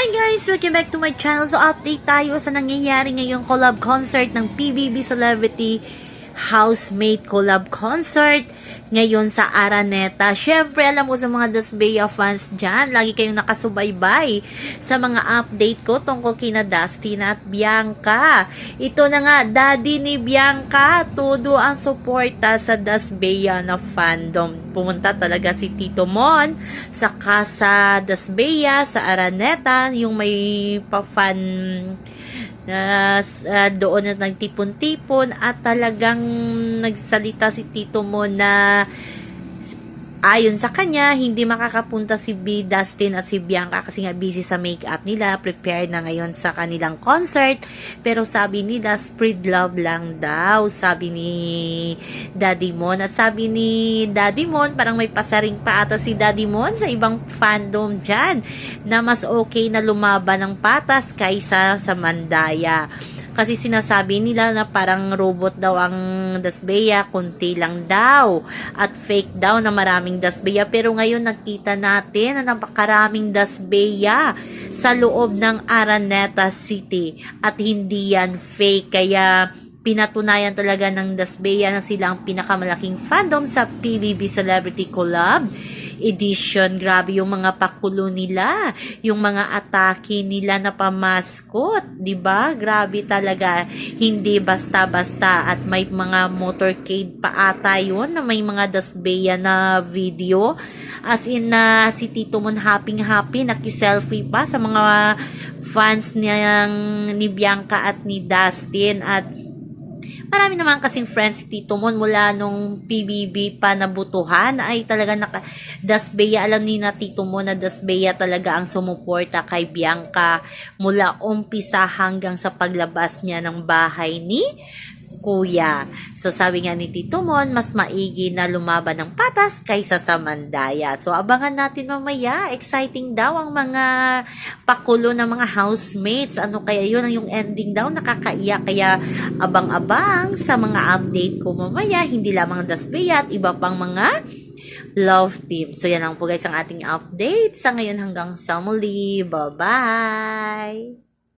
Hi guys! Welcome back to my channel. So update tayo sa nangyayari ngayong collab concert ng PBB Celebrity Housemate Collab Concert ngayon sa Araneta. Syempre, alam mo sa mga Dasbea fans dyan, lagi kayong nakasubaybay sa mga update ko tungkol kina Dustin at Bianca. Ito na nga, daddy ni Bianca, todo ang suporta sa Dasbea na fandom. Pumunta talaga si Tito Mon sa Casa Dasbea sa Araneta, yung may pa-fan uh, doon na nagtipon-tipon at talagang nagsalita si Tito mo na ayon sa kanya, hindi makakapunta si B. Dustin at si Bianca kasi nga busy sa makeup nila, prepared na ngayon sa kanilang concert. Pero sabi nila, spread love lang daw, sabi ni Daddy Mon. At sabi ni Daddy Mon, parang may pasaring pa ata si Daddy Mon sa ibang fandom dyan, na mas okay na lumaban ng patas kaysa sa Mandaya. Kasi sinasabi nila na parang robot daw ang Dasbeya, kunti lang daw. At fake daw na maraming Dasbeya. Pero ngayon nakita natin na napakaraming Dasbeya sa loob ng Araneta City. At hindi yan fake. Kaya pinatunayan talaga ng Dasbeya na sila ang pinakamalaking fandom sa PBB Celebrity Collab edition. Grabe yung mga pakulo nila, yung mga atake nila na pamaskot, 'di ba? Grabe talaga. Hindi basta-basta at may mga motorcade pa ata 'yon na may mga dasbeya na video. As in na uh, si Tito Mon happy happy naki-selfie pa sa mga fans niyang ni Bianca at ni Dustin at Marami naman kasing friends si Tito Mon mula nung PBB pa nabutuhan. Ay talaga naka Dasbeya alam ni na Tito Mon na Dasbeya talaga ang sumuporta kay Bianca mula umpisa hanggang sa paglabas niya ng bahay ni kuya. So sabi nga ni Tito Mon, mas maigi na lumaban ng patas kaysa sa mandaya. So abangan natin mamaya, exciting daw ang mga pakulo ng mga housemates. Ano kaya yun, yung ending daw, nakakaiyak. Kaya abang-abang sa mga update ko mamaya, hindi lamang Dasbeya at iba pang mga love team. So yan lang po guys ang ating update. Sa ngayon hanggang sa muli. Bye-bye!